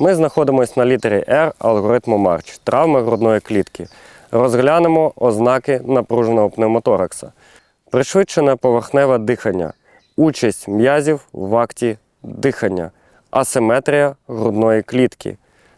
Ми знаходимося на літері R алгоритму Марч, травми грудної клітки. Розглянемо ознаки напруженого пневмоторакса. Пришвидшене поверхневе дихання, участь м'язів в акті дихання, асиметрія грудної клітки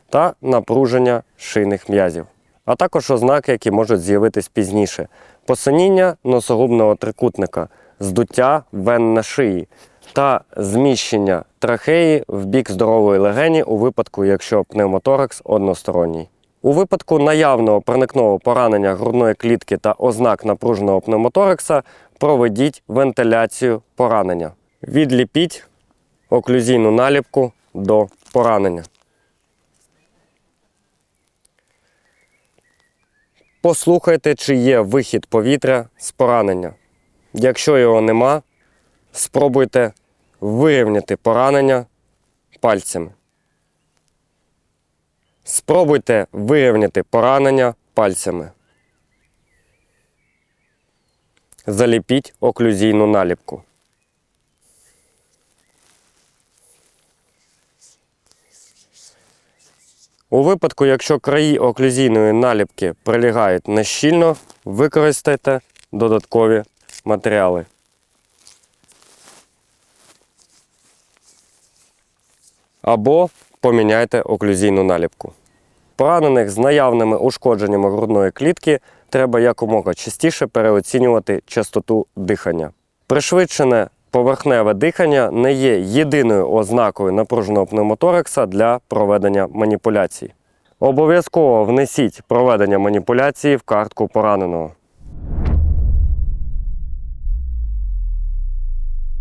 та напруження шийних м'язів. А також ознаки, які можуть з'явитись пізніше: посиніння носогубного трикутника, здуття вен на шиї та зміщення трахеї в бік здорової легені у випадку, якщо пневмоторакс односторонній. У випадку наявного проникного поранення грудної клітки та ознак напруженого пневмоторакса проведіть вентиляцію поранення. Відліпіть оклюзійну наліпку до поранення. Послухайте, чи є вихід повітря з поранення. Якщо його нема, спробуйте вирівняти поранення пальцями. Спробуйте вирівняти поранення пальцями. Заліпіть оклюзійну наліпку. У випадку, якщо краї оклюзійної наліпки прилягають нещільно, використайте додаткові матеріали. Або поміняйте оклюзійну наліпку. Поранених з наявними ушкодженнями грудної клітки треба якомога частіше переоцінювати частоту дихання. Пришвидшене поверхневе дихання не є єдиною ознакою напруженого пневмоторакса для проведення маніпуляцій. Обов'язково внесіть проведення маніпуляції в картку пораненого.